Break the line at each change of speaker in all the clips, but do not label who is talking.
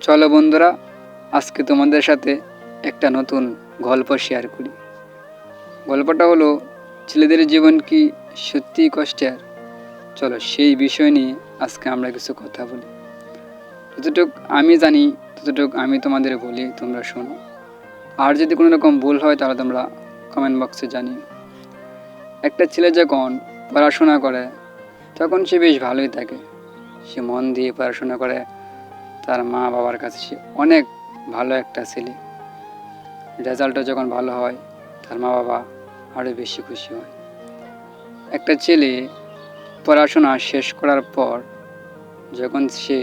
চলো বন্ধুরা, আজকে তোমাদের সাথে একটা নতুন গল্প শেয়ার করি। গল্পটা হলো, ছেলেদের জীবন কি সত্যিই কষ্টের? চলো সেই বিষয় নিয়ে আজকে আমরা কিছু কথা বলি। যতটুক আমি জানি, ততটুক আমি তোমাদের বলি, তোমরা শোনো। আর যদি কোনো রকম ভুল হয়, তাহলে তোমরা কমেন্ট বক্সে জানিও। একটা ছেলে যখন পড়াশোনা করে, তখন সে বেশ ভালোই থাকে। সে মন দিয়ে পড়াশোনা করে তার মা বাবার কাছে সে অনেক ভালো একটা ছেলে। রেজাল্টও যখন ভালো হয়, তার মা বাবা আরও বেশি খুশি হয়। একটা ছেলে পড়াশোনা শেষ করার পর যখন সে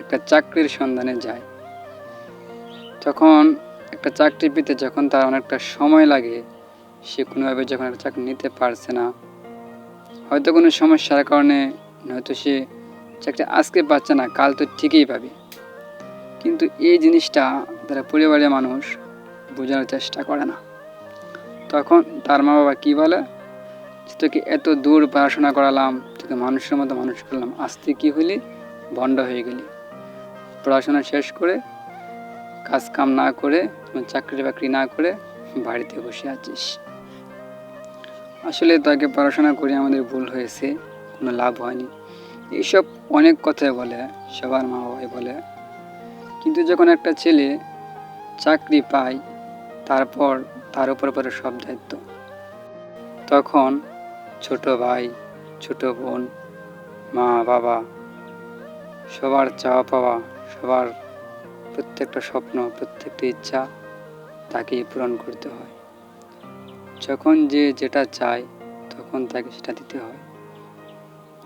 একটা চাকরির সন্ধানে যায়, তখন একটা চাকরি পেতে যখন তার অনেকটা সময় লাগে, সে কোনোভাবে যখন একটা চাকরি নিতে পারছে না। হয়তো কোনো সমস্যার কারণে হয়তো সে চাকরি আজকে পাচ্ছে না, কাল তো ঠিকই পাবে। কিন্তু এই জিনিসটা তারা পরিবারের মানুষ বোঝানোর চেষ্টা করে না। তখন তার মা বাবা কী বলে? তোকে এত দূর পড়াশোনা করালাম, তোকে মানুষের মতো মানুষ করলাম আস্তে কী হলি? ভণ্ড হয়ে গেলি। পড়াশোনা শেষ করে কাজ কাম না করে চাকরি বাকরি না করে বাড়িতে বসে আছিস। আসলে তাকে পড়াশোনা করে আমাদের ভুল হয়েছে, কোনো লাভ হয়নি। এইসব অনেক কথাই বলে, সবার মা বাবাই বলে। কিন্তু যখন একটা ছেলে চাকরি পায়, তারপর তার উপর পরে সব দায়িত্ব। তখন ছোট ভাই, ছোট বোন, মা, বাবা, সবার চাওয়া পাওয়া, সবার প্রত্যেকটা স্বপ্ন, প্রত্যেকটা ইচ্ছা তাকেই পূরণ করতে হয়। যখন যে যেটা চায়, তখন তাকে সেটা দিতে হয়।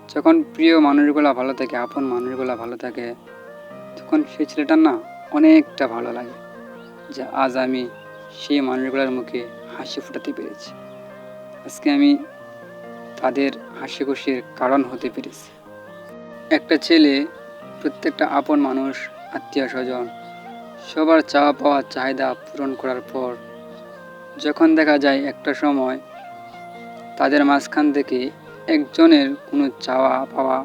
যখন প্রিয় মানুষগুলা ভালো থাকে, আপন মানুষগুলা ভালো থাকে তখন সেই ছেলেটার না অনেকটা ভালো লাগে, যে আজ আমি সেই মানুষগুলোর মুখে হাসি ফোটাতে পেরেছি। আজকে আমি তাদের হাসি খুশির কারণ হতে পেরেছি। একটা ছেলে, প্রত্যেকটা আপন মানুষ আত্মীয় স্বজন সবার চাওয়া পাওয়া চাহিদা পূরণ করার পর, যখন দেখা যায় একটা সময় তাদের মাঝখান থেকে একজনের কোনো চাওয়া পাওয়া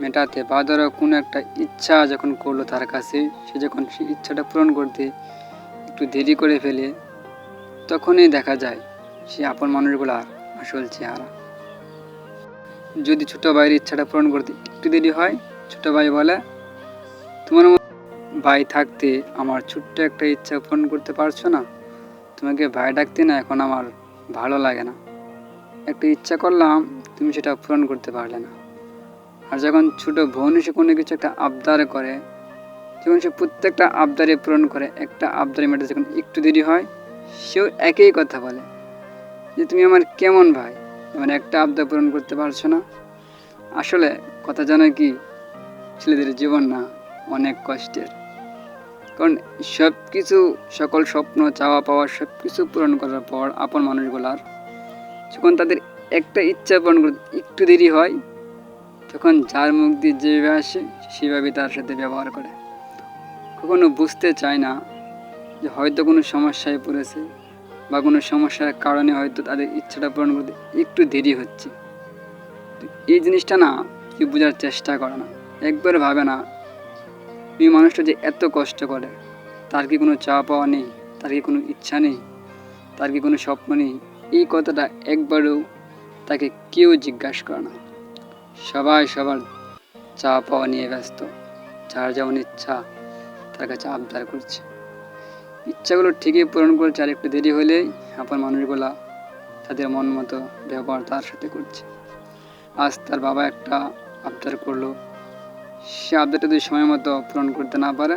মেটাতে বা ধরো কোনো একটা ইচ্ছা যখন করল তার কাছে, সে যখন সেই ইচ্ছাটা পূরণ করতে একটু দেরি করে ফেলে, তখনই দেখা যায় সে আপন মানুষগুলার আসল চেহারা। যদি ছোটো ভাইয়ের ইচ্ছাটা পূরণ করতে একটু দেরি হয়, ছোটো ভাই বলে, তোমার ভাই থাকতে আমার ছোট্ট একটা ইচ্ছা পূরণ করতে পারছ না? তোমাকে ভাই ডাকতে না এখন আমার ভালো লাগে না। একটা ইচ্ছা করলাম, তুমি সেটা পূরণ করতে পারলে না। আর যখন ছোট বোন এসে কোনো কিছু একটা আবদার করে, যখন সে প্রত্যেকটা আবদারে পূরণ করে, একটা আবদারে মেটাতে যখন একটু দেরি হয়, সেও একই কথা বলে যে, তুমি আমার কেমন ভাই? এবার একটা আবদার পূরণ করতে পারছ না? আসলে কথা জানো কি, ছেলেদের জীবন না অনেক কষ্টের। কারণ সব কিছু সকল স্বপ্ন, চাওয়া পাওয়া সব কিছু পূরণ করার পর আপন মানুষগুলার, যখন তাদের একটা ইচ্ছা পূরণ করতে একটু দেরি হয় তখন যার মুখ দিয়ে যেভাবে আসে, সেভাবে তার সাথে ব্যবহার করে। কখনো বুঝতে চায় না যে হয়তো কোনো সমস্যায় পড়েছে বা কোনো সমস্যার কারণে হয়তো তাদের ইচ্ছাটা পূরণ করতে একটু দেরি হচ্ছে। এই জিনিসটা না কেউ বোঝার চেষ্টা করে না। একবার ভাবে না, এই মানুষটা যে এত কষ্ট করে, তার কি কোনো চা পাওয়া নেই? তার কি কোনো ইচ্ছা নেই? তার কি কোনো স্বপ্ন নেই? এই কথাটা একবারও তাকে কেউ জিজ্ঞাসা করে না। সবাই সবার চা পাওয়া নিয়ে ব্যস্ত। যার যেমন ইচ্ছা, তার কাছে আবদার করছে। ইচ্ছাগুলো ঠিকই পূরণ করছে, আর একটু দেরি হলেই আপন মানুষগুলা তাদের মন মতো ব্যবহার তার সাথে করছে। আজ তার বাবা একটা আবদার করল। সে আবদারটা যদি সময় মতো পূরণ করতে না পারে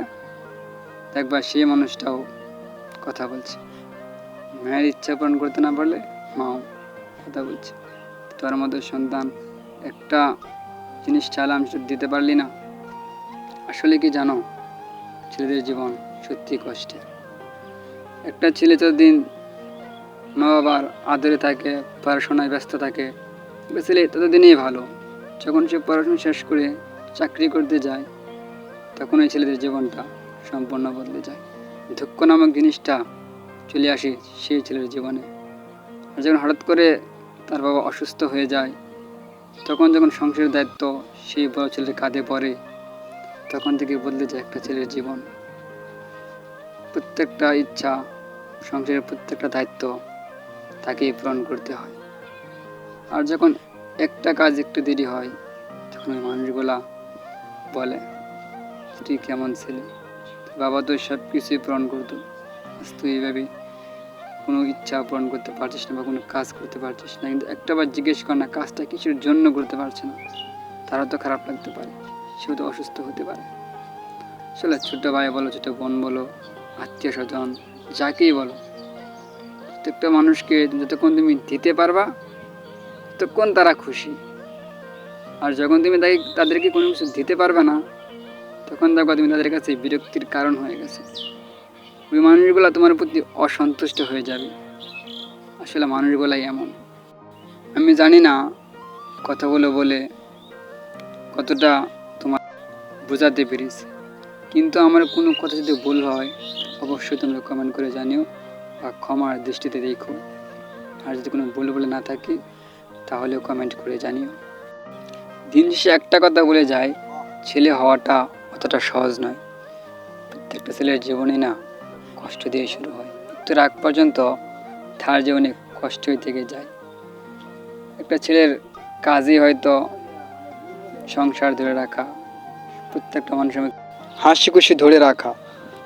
একবার সেই মানুষটাও কথা বলছে। মায়ের ইচ্ছা পূরণ করতে না পারলে মাও কথা বলছে। তোর মতো সন্তান একটা জিনিস চাইলাম দিতে পারলি না। আসলে কি জানো, ছেলেদের জীবন সত্যি কষ্টের। একটা ছেলে যতদিন মা বাবার আদরে থাকে, পড়াশোনায় ব্যস্ত থাকে ছেলে ততদিনই ভালো। যখন সে পড়াশোনা শেষ করে চাকরি করতে যায়, তখন ওই ছেলেদের জীবনটা সম্পূর্ণ বদলে যায়। দুঃখ নামক জিনিসটা চলে আসে সেই ছেলের জীবনে। আর যখন হঠাৎ করে তার বাবা অসুস্থ হয়ে যায় তখন যখন সংসারের দায়িত্ব সেই বড় ছেলের কাঁধে পড়ে, তখন থেকে বদলে যায় একটা ছেলের জীবন। প্রত্যেকটা ইচ্ছা, সংসারের প্রত্যেকটা দায়িত্ব তাকেই পূরণ করতে হয়। আর যখন একটা কাজ একটু দেরি হয়, তখন ওই মানুষগুলা বলে, তুই কেমন ছেলে? বাবা তো সব কিছুই পূরণ করতো। তুই এইভাবে কোনো ইচ্ছা পূরণ করতে পারছিস না বা কোনো কাজ করতে পারছিস না, কিন্তু একটাবার জিজ্ঞেস কর না, কাজটা কিছুর জন্য করতে পারছে না। তারও তো খারাপ লাগতে পারে, সেও তো অসুস্থ হতে পারে। আসলে ছোটো ভাই বলো ছোটো বোন বলো, আত্মীয় স্বজন, যাকেই বলো। প্রত্যেকটা মানুষকে যতক্ষণ তুমি দিতে পারবা, ততক্ষণ তারা খুশি। আর যখন তুমি তাকে, তাদেরকে কোনো কিছু দিতে পারবে না, তখন দেখো তুমি তাদের কাছে বিরক্তির কারণ হয়ে গেছে। ওই মানুষগুলো তোমার প্রতি অসন্তুষ্ট হয়ে যাবে। আসলে মানুষগুলাই এমন। আমি জানি না কথাগুলো বলে কতটা তোমার বোঝাতে পেরেছি। কিন্তু আমার কোনো কথা যদি ভুল হয়, অবশ্যই তোমরা কমেন্ট করে জানিও বা ক্ষমার দৃষ্টিতে দেখো। আর যদি কোনো ভুল বলে না থাকে, তাহলেও কমেন্ট করে জানিও। দিন শেষে একটা কথা বলে যায়, ছেলে হওয়াটা অতটা সহজ নয়। প্রত্যেকটা ছেলের জীবনে না কষ্ট দিয়ে শুরু হয়। তো আগ পর্যন্ত তার জীবনে কষ্টই থেকে যায়। একটা ছেলের কাজই হয়তো সংসার ধরে রাখা, প্রত্যেকটা মানুষের হাসি খুশি ধরে রাখা।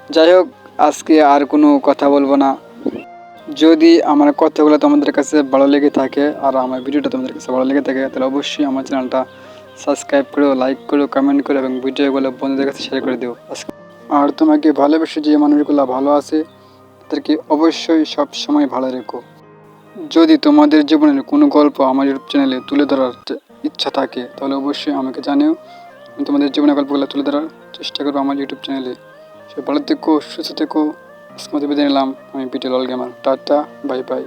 যাই হোক, আজকে আর কোনো কথা বলব না। যদি আমার কথাগুলো তোমাদের কাছে ভালো লেগে থাকে আর আমার ভিডিওটা তোমাদের কাছে ভালো লেগে থাকে, তাহলে অবশ্যই আমার চ্যানেলটা সাবস্ক্রাইব করো, লাইক করো কমেন্ট করো এবং ভিডিওগুলো বন্ধুদের কাছে শেয়ার করে দিও। আজকে- আর তোমাকে ভালোবেসে যে মানুষগুলো ভালো আছে, তাদেরকে অবশ্যই সব সময় ভালো রেখো। যদি তোমাদের জীবনের কোনো গল্প আমার ইউটিউব চ্যানেলে তুলে ধরার ইচ্ছা থাকে, তাহলে অবশ্যই আমাকে জানিও। আমি তোমাদের জীবনের গল্পগুলো তুলে ধরার চেষ্টা করব আমার ইউটিউব চ্যানেলে সে ভালো থেকো, সুস্থ থেকো। আজকে মতো নিলাম। আমি পিটে লাল গেমার টাটা বাই বাই